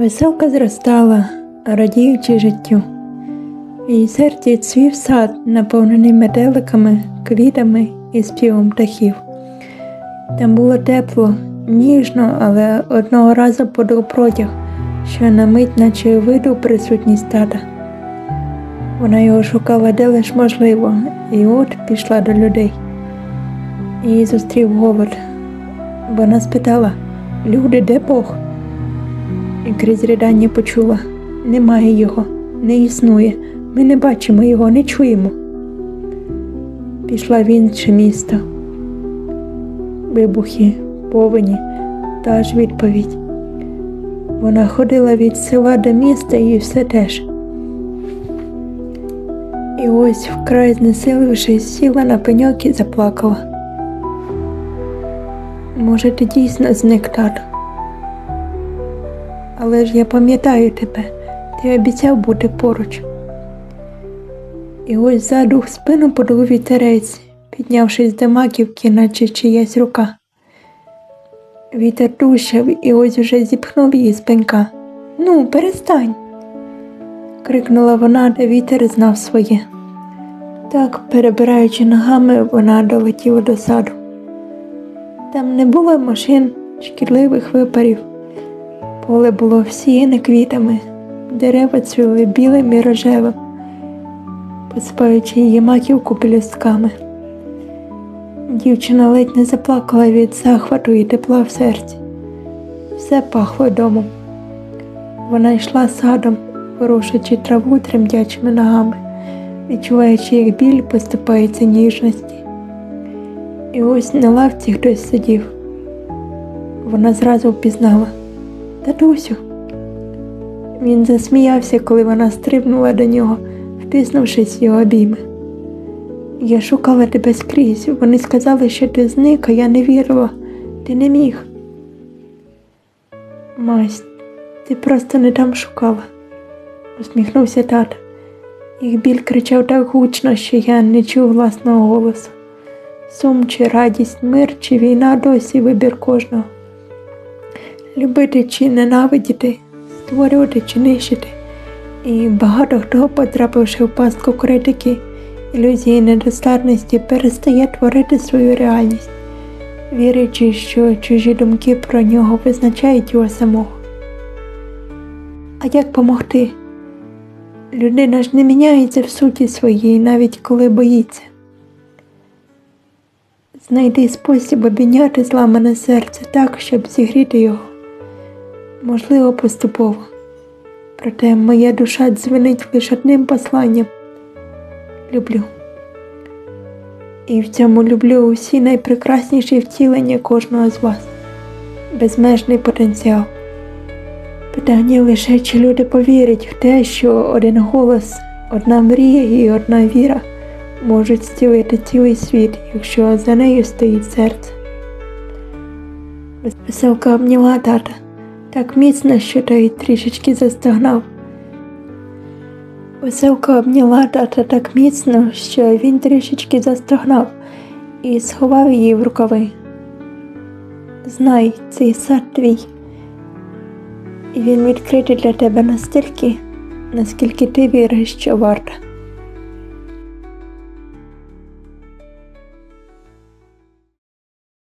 Веселка зростала, радіючи життю. В її серці цвів сад, наповнений метеликами, квітами і співом птахів. Там було тепло, ніжно, але одного разу подув протяг, що на мить наче видав присутність тата. Вона його шукала де лиш можливо, і от пішла до людей. Її зустрів голод. Вона спитала Люди, де Бог? І крізь ридання почула немає його, не існує, ми не бачимо його, не чуємо. Пішла в інше місто. Вибухи, повені, та ж відповідь. Вона ходила від села до міста і все теж. І ось вкрай знесилившись, сіла на пеньок і заплакала. Може, ти дійсно зник тато? Але ж я пам'ятаю тебе, ти обіцяв бути поруч. І ось ззаду в спину подув вітерець, піднявшись до маківки, наче чиясь рука. Вітер душав і ось уже зіпхнув її з пенька. Ну, перестань. крикнула вона, де вітер знав своє. Так, перебираючи ногами, вона долетіла до саду. Там не було машин, шкідливих випарів. Поле було всіяне квітами, дерева цвіли білим і рожевим, посипаючи її маківку пелюстками. Дівчина ледь не заплакала від захвату і тепла в серці. Все пахло домом. Вона йшла садом, порушуючи траву тремтячими ногами, відчуваючи, як біль поступається ніжності. І ось на лавці хтось сидів. Вона зразу впізнала Татусю. Він засміявся, коли вона стрибнула до нього, втиснувшись його обійми. Я шукала тебе скрізь. Вони сказали, що ти зник, а я не вірила. Ти не міг. Мась, ти просто не там шукала, усміхнувся тато. Їх біль кричав так гучно, що я не чув власного голосу. Сум чи радість, мир чи війна досі вибір кожного. Любити чи ненавидіти, створювати чи нищити. І багато хто, потрапивши в пастку критики, ілюзії недостатності, перестає творити свою реальність, вірячи, що чужі думки про нього визначають його самого. А як помогти? Людина ж не міняється в суті своїй, навіть коли боїться. Знайди спосіб обійняти зламане серце так, щоб зігріти його. Можливо, поступово. Проте моя душа дзвенить лише одним посланням люблю. І в цьому люблю усі найпрекрасніші втілення кожного з вас, безмежний потенціал. Питання лише, чи люди повірять в те, що один голос, одна мрія і одна віра можуть зцілити цілий світ, якщо за нею стоїть серце. Веселка обняла тата так міцно, що той трішечки застогнав. Веселка обняла тата так міцно, що він трішечки застогнав і сховав її в рукави. Знай, цей сад твій, і він відкритий для тебе настільки, наскільки ти віриш, що варта.